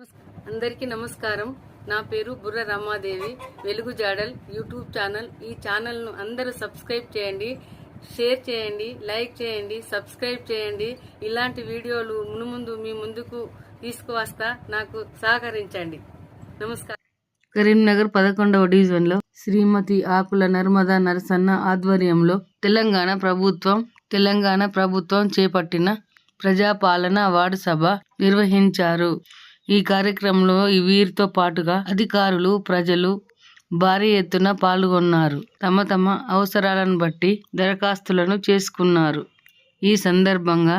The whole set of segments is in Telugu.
అందరికీ నమస్కారం. నా పేరు బుర్ర రమాదేవి. వెలుగు జాడల్ యూట్యూబ్ ఛానల్. ఈ ఛానల్ను అందరూ సబ్స్క్రైబ్ చేయండి షేర్ చేయండి లైక్ చేయండి సబ్స్క్రైబ్ చేయండి. ఇలాంటి వీడియోలు మునుముందు మీ ముందుకు తీసుకువస్తా నాకు సహకరించండి. నమస్కారం. కరీంనగర్ పదకొండవ డివిజన్లో శ్రీమతి ఆకుల నర్మదా నరసన్న ఆధ్వర్యంలో తెలంగాణ ప్రభుత్వం తెలంగాణ ప్రభుత్వం చేపట్టిన ప్రజాపాలన వార్డు సభ నిర్వహించారు. ఈ కార్యక్రమంలో ఈ వీరితో పాటుగా అధికారులు ప్రజలు భారీ ఎత్తున పాల్గొన్నారు. తమ తమ అవసరాలను బట్టి దరఖాస్తులను చేసుకున్నారు. ఈ సందర్భంగా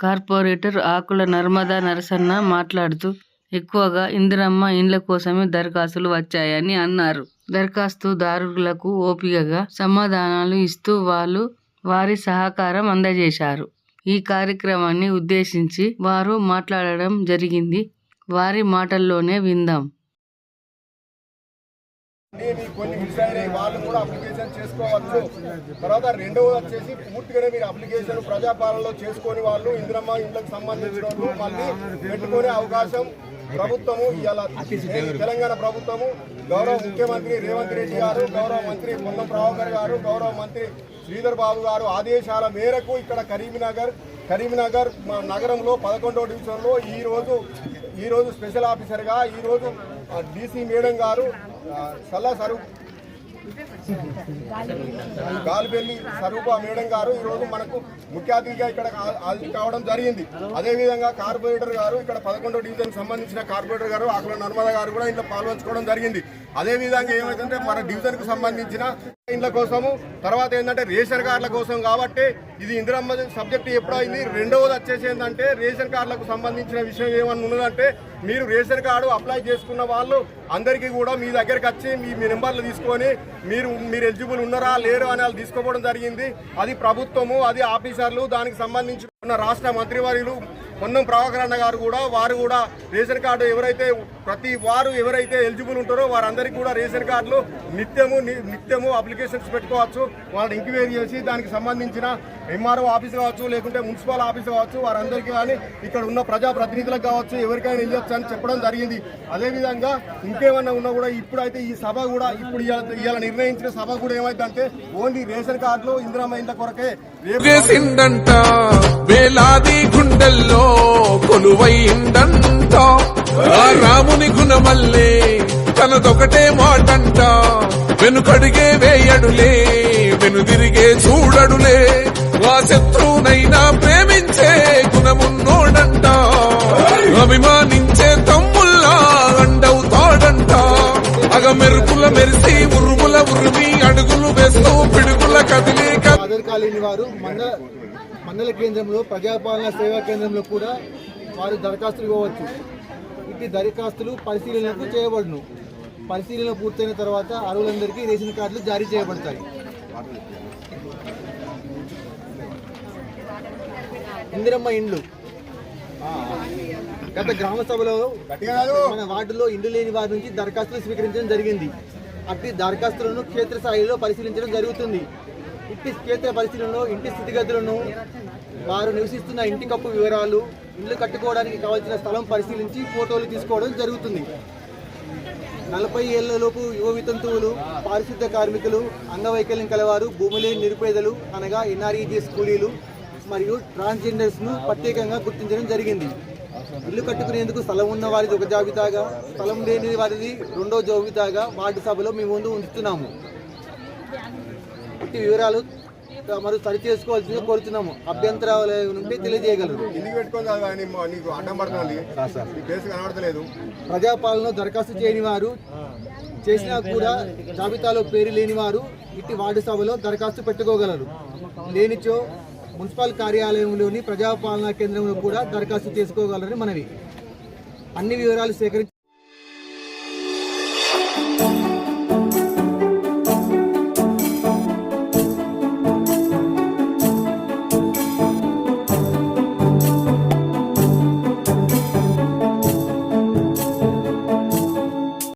కార్పొరేటర్ ఆకుల నర్మదా నరసన్న మాట్లాడుతూ ఎక్కువగా ఇందిరమ్మ ఇండ్ల కోసమే దరఖాస్తులు వచ్చాయని అన్నారు. దరఖాస్తుదారులకు ఓపికగా సమాధానాలు ఇస్తూ వాళ్ళు వారి సహకారం అందజేశారు. ఈ కార్యక్రమాన్ని ఉద్దేశించి వారు మాట్లాడడం జరిగింది. వారి మాటల్లోనే విందాం. కొన్ని మిస్ అయినాయి వాళ్ళు కూడా అప్లికేషన్ చేసుకోవచ్చు. తర్వాత రెండవది వచ్చేసి పూర్తిగానే మీరు అప్లికేషన్ ప్రజాపాలనలో చేసుకొని వాళ్ళు ఇందిరమ్మ ఇండ్లకు సంబంధించిన మళ్ళీ పెట్టుకునే అవకాశం ప్రభుత్వము ఇవాళ తెలంగాణ ప్రభుత్వము. గౌరవ ముఖ్యమంత్రి రేవంత్ రెడ్డి గారు గౌరవ మంత్రి పొన్నం ప్రభాకర్ గారు గౌరవ మంత్రి శ్రీధర్ బాబు గారు ఆదేశాల మేరకు ఇక్కడ కరీంనగర్ కరీంనగర్ మా నగరంలో పదకొండవ డివిజన్లో ఈ రోజు ఈ రోజు స్పెషల్ ఆఫీసర్గా ఈ రోజు డీసీ మేడం గారు సల్లా సరూప్ గాలిబెల్లి స్వరూప మేడం గారు ఈ రోజు మనకు ముఖ్య అతిథిగా ఇక్కడ కావడం జరిగింది. అదే విధంగా కార్పొరేటర్ గారు ఇక్కడ పదకొండో డివిజన్ సంబంధించిన కార్పొరేటర్ గారు ఆకుల నర్మద గారు కూడా ఇంట్లో పాల్పంచుకోవడం జరిగింది. అదే విధంగా ఏమైందంటే మన డివిజన్కు సంబంధించిన ఇండ్ల కోసము తర్వాత ఏంటంటే రేషన్ కార్డుల కోసం కాబట్టి ఇది ఇందిరమ్మ సబ్జెక్ట్ ఎప్పుడైంది రెండవది వచ్చేసి ఏంటంటే రేషన్ కార్డులకు సంబంధించిన విషయం ఏమన్నా ఉన్నదంటే మీరు రేషన్ కార్డు అప్లై చేసుకున్న వాళ్ళు అందరికీ కూడా మీ దగ్గరికి వచ్చి మీ మీ నెంబర్లు తీసుకొని మీరు మీరు ఎలిజిబుల్ ఉన్నారా లేరు అని వాళ్ళు తీసుకోవడం జరిగింది. అది ప్రభుత్వము అది ఆఫీసర్లు దానికి సంబంధించి ఉన్న రాష్ట్ర మంత్రివర్యులు పొన్నం ప్రభాకర్ అన్న గారు కూడా వారు కూడా రేషన్ కార్డు ఎవరైతే ప్రతి వారు ఎవరైతే ఎలిజిబుల్ ఉంటారో వారందరికీ కూడా రేషన్ కార్డులు నిత్యము ని- నిత్యము అప్లికేషన్స్ పెట్టుకోవచ్చు. వాళ్ళని ఎంక్వైరీ చేసి దానికి సంబంధించిన ఎంఆర్ఓ ఆఫీస్ కావచ్చు లేకుంటే మున్సిపల్ ఆఫీస్ కావచ్చు వారందరికీ కానీ ఇక్కడ ఉన్న ప్రజాప్రతినిధులకు కావచ్చు ఎవరికైనా ఇవ్వచ్చు అని చెప్పడం జరిగింది. అదేవిధంగా ఇంకేమన్నా ఉన్నా కూడా ఇప్పుడైతే ఈ సభ కూడా ఇప్పుడు ఇలా నిర్ణయించిన సభ కూడా ఏమైందంటే ఓన్లీ రేషన్ కార్డులు ఇందిరామ కొరకే రేపు వేలాది గుండెల్లో కొలువైందంట. రాముని గుణమల్లే తనదొకటే మాటంట. వెనుకడిగే వేయడులే. వెనుదిరిగే చూడడులే. వా శత్రువునైనా ప్రేమించే గుణమున్నోడంట. అభిమానించే తమ్ముల్లా అండవుతాడంట అగ మెరుపుల మెరిసి ఉరుముల ఉరిమి అడుగులు వేస్తూ పిడుగుల కదిలే కాలేని వారు మండల మండల కేంద్రంలో ప్రజాపాలన సేవా కేంద్రంలో కూడా వారు దరఖాస్తులు ఇవ్వవచ్చు. ఇట్టి దరఖాస్తులు పరిశీలనకు చేయబడును. పరిశీలన పూర్తయిన తర్వాత అర్హులందరికీ రేషన్ కార్డులు జారీ చేయబడతాయి. ఇందిరమ్మ ఇండ్లు. గత గ్రామ సభలో మన వార్డులో ఇండ్లు లేని వారి నుంచి దరఖాస్తులు స్వీకరించడం జరిగింది. అట్టి దరఖాస్తులను క్షేత్రస్థాయిలో పరిశీలించడం జరుగుతుంది. ఇట్టి క్షేత్ర పరిశీలనలో ఇంటి స్థితిగతులను వారు నివసిస్తున్న ఇంటి కప్పు వివరాలు ఇల్లు కట్టుకోవడానికి కావాల్సిన స్థలం పరిశీలించి ఫోటోలు తీసుకోవడం జరుగుతుంది. నలభై ఏళ్ళలోపు యువ వితంతువులు పారిశుద్ధ కార్మికులు అంగవైకల్యం కలవారు భూమిలేని నిరుపేదలు అనగా ఎన్ఆర్ఈజీఎస్ కూలీలు మరియు ట్రాన్స్జెండర్స్ను ప్రత్యేకంగా గుర్తించడం జరిగింది. ఇల్లు కట్టుకునేందుకు స్థలం ఉన్న వారిది ఒక జాబితాగా స్థలం లేని వారిది రెండో జాబితాగా వార్డు సభలో మీ ముందు ఉంచుతున్నాము. వివరాలు మరి సరి చేసుకోవాల్సిందిగా కోరుతున్నాము అభ్యంతరాలు ఉంటే తెలియజేయగలరు. ప్రజాపాలన దరఖాస్తు చేయని వారు చేసినా కూడా జాబితాలో పేరు లేని వారు ఇట్టి వార్డు సభలో దరఖాస్తు పెట్టుకోగలరు. లేనిచో మున్సిపల్ కార్యాలయంలోని ప్రజాపాలనా కేంద్రంలో కూడా దరఖాస్తు చేసుకోగలరని మనవి. అన్ని వివరాలు సేకరించి